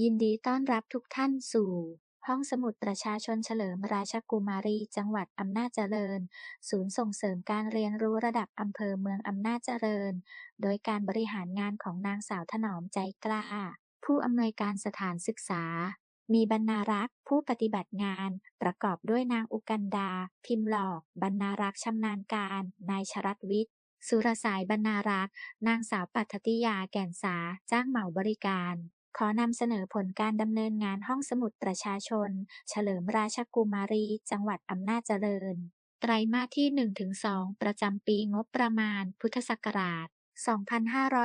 ยินดีต้อนรับทุกท่านสู่ ห้องสมุดประชาชนเฉลิมราชกุมารี จังหวัดอำนาจเจริญ ศูนย์ส่งเสริมการเรียนรู้ระดับอำเภอเมืองอำนาจเจริญ โดยการบริหารงานของนางสาวถนอมใจกล้า ผู้อำนวยการสถานศึกษา มีบรรณารักษ์ผู้ปฏิบัติงาน ประกอบด้วยนางอุกันดา พิมพ์หลอก บรรณารักษ์ชำนาญการ นายชรัตวิทย์สุรสายบรรณารักษ์ นางสาวปัทติยาแก่นสา จ้างเหมาบริการ ขอนำเสนอผลการดำเนินงานห้องสมุดประชาชน เฉลิมราชกุมารี จังหวัดอำนาจเจริญ ไตรมาสที่ 1-2 ประจำปีงบประมาณ พุทธศักราช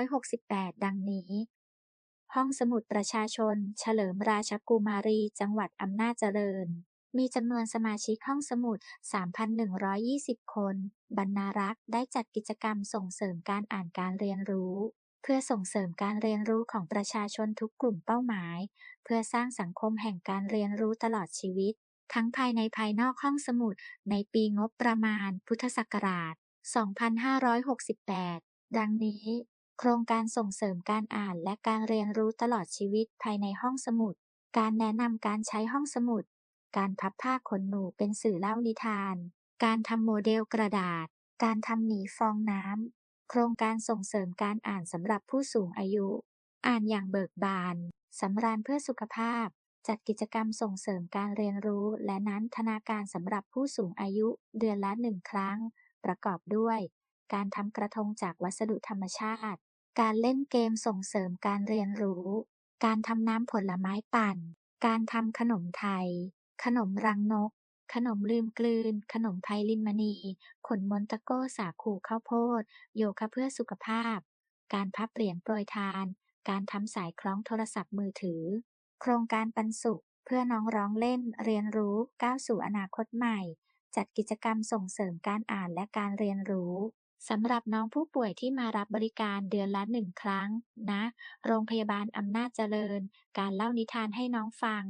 2568 ดังนี้ ห้องสมุดประชาชน เฉลิมราชกุมารี จังหวัดอำนาจเจริญ มีจำนวนสมาชิกห้องสมุด 3,120 คน บรรณารักษ์ได้จัดกิจกรรมส่งเสริมการอ่านการเรียนรู้ เพื่อส่งเสริมการเรียนรู้ของประชาชนทุกกลุ่มเป้าหมาย เพื่อสร้างสังคมแห่งการเรียนรู้ตลอดชีวิต ทั้งภายในภายนอกห้องสมุด ในปีงบประมาณ พุทธศักราช 2568 ดังนี้ โครงการส่งเสริมการอ่านและการเรียนรู้ตลอดชีวิตภายในห้องสมุด การแนะนำการใช้ห้องสมุด การพับผ้าขนหนูเป็นสื่อเล่านิทาน การทำโมเดลกระดาษ การทำหมีฟองน้ำ โครงการส่งเสริมการอ่านสำหรับผู้สูงอายุ อ่านอย่างเบิกบานสำราญเพื่อสุขภาพ จัดกิจกรรมส่งเสริมการเรียนรู้ และนันทนาการสำหรับผู้สูงอายุเดือนละหนึ่งครั้ง ประกอบด้วย การทำกระทงจากวัสดุธรรมชาติ การเล่นเกมส่งเสริมการเรียนรู้ การทำน้ำผลไม้ปั่น การทำขนมไทย ขนมรังนก ขนมลืมกลืน ขนมไพลินมณี ขนมนตะโก้สาคูข้าวโพด โยคะเพื่อสุขภาพ การพับเหรียญโปรยทาน การทำสายคล้องโทรศัพท์มือถือ โครงการปันสุข เพื่อน้องร้องเล่น เรียนรู้ก้าวสู่อนาคตใหม่ จัดกิจกรรมส่งเสริมการอ่านและการเรียนรู้สำหรับน้องผู้ป่วยที่มารับบริการเดือนละหนึ่งครั้งณโรงพยาบาลอำนาจเจริญ การเล่านิทานให้น้องฟัง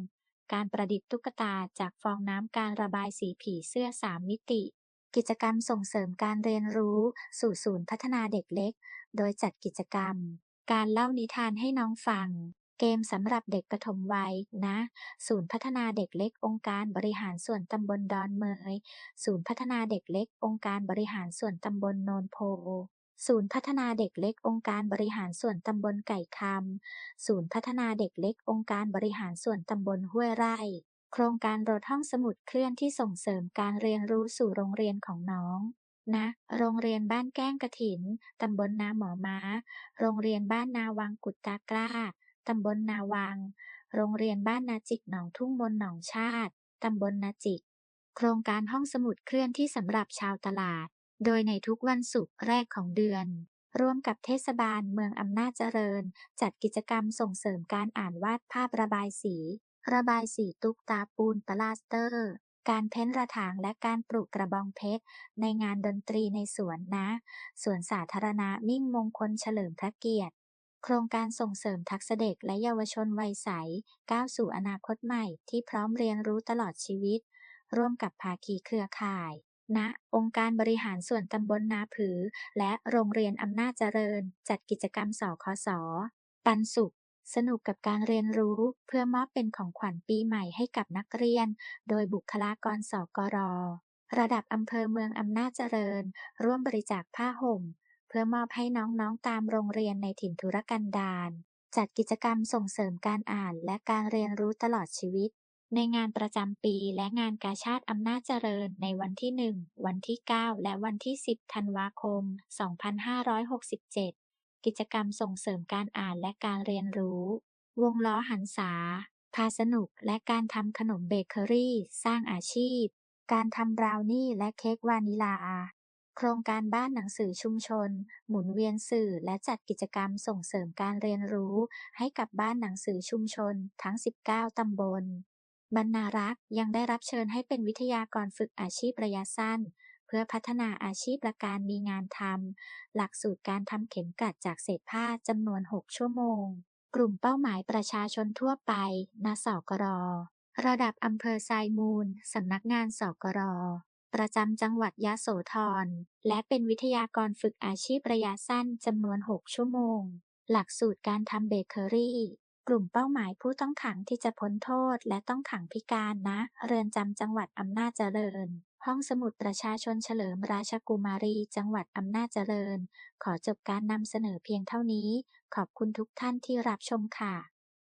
การประดิษฐ์ตุ๊กตาจากฟองน้ำการระบายสีผีเสื้อสามมิติ กิจกรรมส่งเสริมการเรียนรู้สู่ศูนย์พัฒนาเด็กเล็ก โดยจัดกิจกรรม การเล่านิทานให้น้องฟัง เกมสำหรับเด็กปฐมวัยณศูนย์พัฒนาเด็กเล็ก องค์การบริหารส่วนตำบลดอนเมย ศูนย์พัฒนาเด็กเล็ก องค์การบริหารส่วนตำบลโนนโพ ศูนย์พัฒนาเด็กเล็กองค์การบริหารส่วนตำบลไก่คำ ศูนย์พัฒนาเด็กเล็กองค์การบริหารส่วนตำบลห้วยไร่ โครงการรถห้องสมุดเคลื่อนที่ส่งเสริมการเรียนรู้สู่โรงเรียนของน้องณโรงเรียนบ้านแก้งกฐิน ตำบลนาหมอม้า โรงเรียนบ้านนาวังกุดตากล้า ตำบลนาวัง โรงเรียนบ้านนาจิกหนองทุ่งมนหนองชาติ ตำบลนาจิก โครงการห้องสมุดเคลื่อนที่สำหรับชาวตลาด โดยในทุกวันศุกร์แรกของเดือน ร่วมกับเทศบาลเมืองอำนาจเจริญ จัดกิจกรรมส่งเสริมการอ่านวาดภาพระบายสี ระบายสีตุ๊กตาปูนปลาสเตอร์ การเพ้นระถางและการปลูกกระบองเพชร ในงานดนตรีในสวนนะสวนสาธารณะมิ่งมงคลเฉลิมพระเกียรติโครงการส่งเสริมทักษะเด็กและเยาวชนวัยใส ก้าวสู่อนาคตใหม่ที่พร้อมเรียนรู้ตลอดชีวิต ร่วมกับภาคีเครือข่าย ณองค์การบริหารส่วนตำบลนาผือ และโรงเรียนอำนาจเจริญ จัดกิจกรรมสคส ปันสุข สนุกกับการเรียนรู้เพื่อมอบเป็นของขวัญปีใหม่ให้กับนักเรียน โดยบุคลากรสกร ระดับอำเภอเมืองอำนาจเจริญ ร่วมบริจาคผ้าห่ม เพื่อมอบให้น้องๆตามโรงเรียนในถิ่นทุรกันดารจัดกิจกรรมส่งเสริมการอ่านและการเรียนรู้ตลอดชีวิต ในงานประจำปีและงานกาชาดอำนาจเจริญในวันที่ 1 วันที่ 9 และวันที่ 10 ธันวาคม 2567 กิจกรรมส่งเสริมการอ่านและการเรียนรู้ วงล้อหันษา พาสนุกและการทำขนมเบเกอรี่ สร้างอาชีพ การทำบราวนี่และเค้กวานิลา โครงการบ้านหนังสือชุมชน หมุนเวียนสื่อและจัดกิจกรรมส่งเสริมการเรียนรู้ ให้กับบ้านหนังสือชุมชน ทั้ง 19 ตำบล บรรณารักษ์ยังได้รับเชิญให้เป็นวิทยากรฝึกอาชีพระยะสั้น เพื่อพัฒนาอาชีพและการมีงานทำหลักสูตรการทำเข็มกลัดจากเศษผ้าจำนวน 6 ชั่วโมง กลุ่มเป้าหมายประชาชนทั่วไปณสกร ระดับอำเภอทรายมูลสำนักงานสกร ประจำจังหวัดยะโสธร และเป็นวิทยากรฝึกอาชีพระยะสั้นจำนวน 6 ชั่วโมง หลักสูตรการทำเบเกอรี่ กลุ่มเป้าหมายผู้ต้องขังที่จะพ้นโทษและต้องขังพิการณ เรือนจำจังหวัดอำนาจเจริญ ห้องสมุดประชาชนเฉลิมราชกุมารี จังหวัดอำนาจเจริญ ขอจบการนำเสนอเพียงเท่านี้ ขอบคุณทุกท่านที่รับชมค่ะ